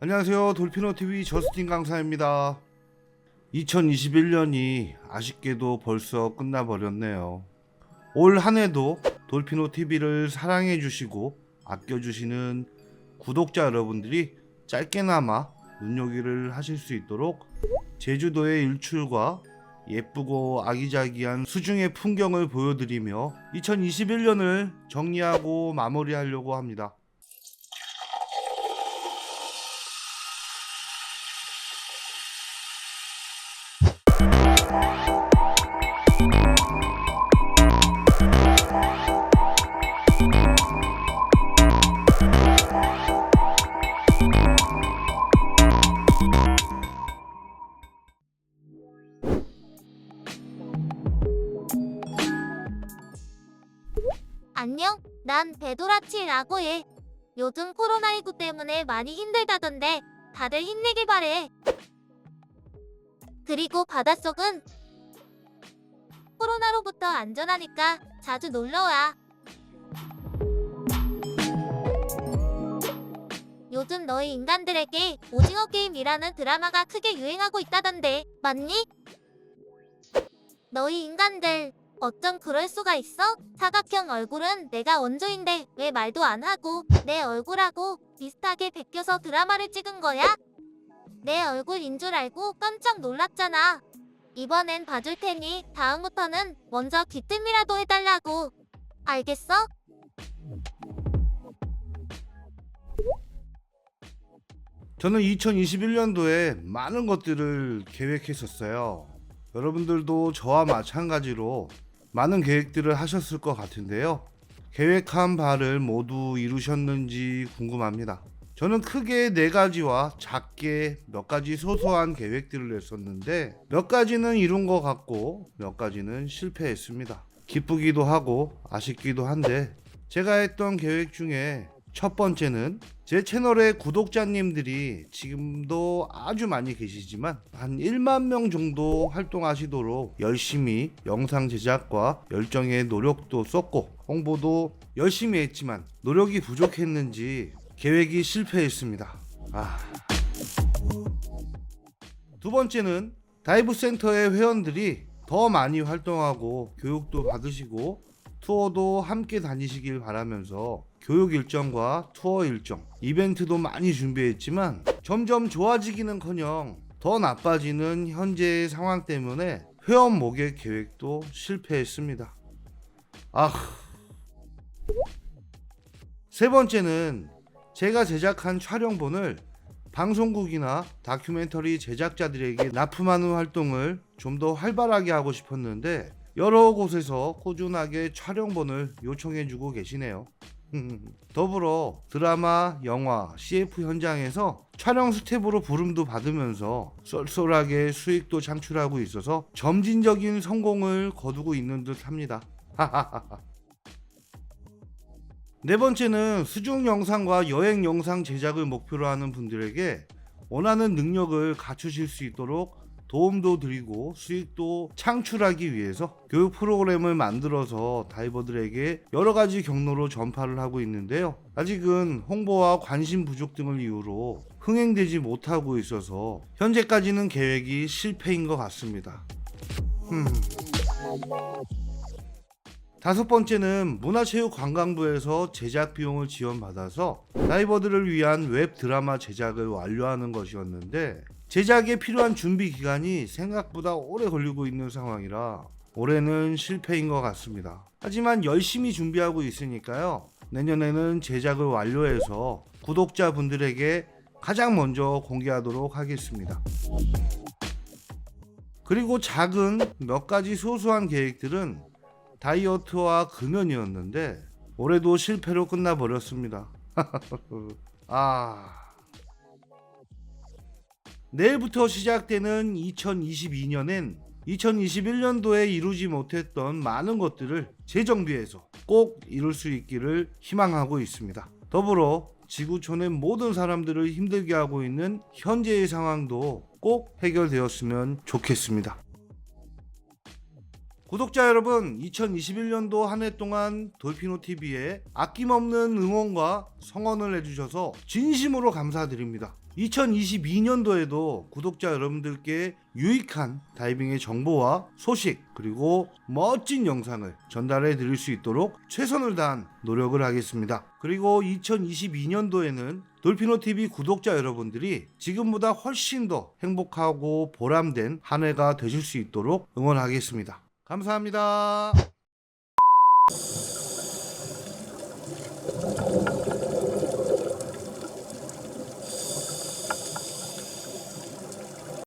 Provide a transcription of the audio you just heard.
안녕하세요. 돌피노TV 저스틴 강사입니다. 2021년이 아쉽게도 벌써 끝나버렸네요. 올 한 해도 돌피노TV를 사랑해주시고 아껴주시는 구독자 여러분들이 짧게나마 눈요기를 하실 수 있도록 제주도의 일출과 예쁘고 아기자기한 수중의 풍경을 보여드리며 2021년을 정리하고 마무리하려고 합니다. 안녕, 난 베도라치라고 해. 요즘 코로나19 때문에 많이 힘들다던데 다들 힘내길 바래. 그리고 바닷속은 코로나로부터 안전하니까 자주 놀러와. 요즘 너희 인간들에게 오징어 게임이라는 드라마가 크게 유행하고 있다던데 맞니? 너희 인간들 어쩜 그럴 수가 있어? 사각형 얼굴은 내가 원조인데 왜 말도 안 하고 내 얼굴하고 비슷하게 베껴서 드라마를 찍은 거야? 내 얼굴인 줄 알고 깜짝 놀랐잖아. 이번엔 봐줄 테니 다음부터는 먼저 귀뜸이라도 해달라고. 알겠어? 저는 2021년도에 많은 것들을 계획했었어요. 여러분들도 저와 마찬가지로 많은 계획들을 하셨을 것 같은데요. 계획한 바를 모두 이루셨는지 궁금합니다. 저는 크게 네 가지와 작게 몇 가지 소소한 계획들을 냈었는데 몇 가지는 이룬 것 같고 몇 가지는 실패했습니다. 기쁘기도 하고 아쉽기도 한데 제가 했던 계획 중에 첫 번째는 제 채널의 구독자님들이 지금도 아주 많이 계시지만 한 1만 명 정도 활동하시도록 열심히 영상 제작과 열정의 노력도 썼고 홍보도 열심히 했지만 노력이 부족했는지 계획이 실패했습니다. 아. 두 번째는 다이브 센터의 회원들이 더 많이 활동하고 교육도 받으시고 투어도 함께 다니시길 바라면서 교육 일정과 투어 일정, 이벤트도 많이 준비했지만 점점 좋아지기는커녕 더 나빠지는 현재의 상황 때문에 회원 모객 계획도 실패했습니다. 아. 세 번째는 제가 제작한 촬영본을 방송국이나 다큐멘터리 제작자들에게 납품하는 활동을 좀 더 활발하게 하고 싶었는데 여러 곳에서 꾸준하게 촬영본을 요청해주고 계시네요. 더불어 드라마, 영화, CF 현장에서 촬영 스텝으로 부름도 받으면서 쏠쏠하게 수익도 창출하고 있어서 점진적인 성공을 거두고 있는 듯 합니다. 네 번째는 수중 영상과 여행 영상 제작을 목표로 하는 분들에게 원하는 능력을 갖추실 수 있도록 도움도 드리고 수익도 창출하기 위해서 교육 프로그램을 만들어서 다이버들에게 여러 가지 경로로 전파를 하고 있는데요. 아직은 홍보와 관심 부족 등을 이유로 흥행되지 못하고 있어서 현재까지는 계획이 실패인 것 같습니다. 음. 다섯 번째는 문화체육관광부에서 제작 비용을 지원받아서 다이버들을 위한 웹 드라마 제작을 완료하는 것이었는데 제작에 필요한 준비 기간이 생각보다 오래 걸리고 있는 상황이라 올해는 실패인 것 같습니다. 하지만 열심히 준비하고 있으니까요. 내년에는 제작을 완료해서 구독자분들에게 가장 먼저 공개하도록 하겠습니다. 그리고 작은 몇 가지 소소한 계획들은 다이어트와 금연이었는데 올해도 실패로 끝나버렸습니다. 아. 내일부터 시작되는 2022년엔 2021년도에 이루지 못했던 많은 것들을 재정비해서 꼭 이룰 수 있기를 희망하고 있습니다. 더불어 지구촌의 모든 사람들을 힘들게 하고 있는 현재의 상황도 꼭 해결되었으면 좋겠습니다. 구독자 여러분, 2021년도 한 해 동안 돌피노 TV에 아낌없는 응원과 성원을 해주셔서 진심으로 감사드립니다. 2022년도에도 구독자 여러분들께 유익한 다이빙의 정보와 소식 그리고 멋진 영상을 전달해 드릴 수 있도록 최선을 다한 노력을 하겠습니다. 그리고 2022년도에는 돌피노 TV 구독자 여러분들이 지금보다 훨씬 더 행복하고 보람된 한 해가 되실 수 있도록 응원하겠습니다. 감사합니다.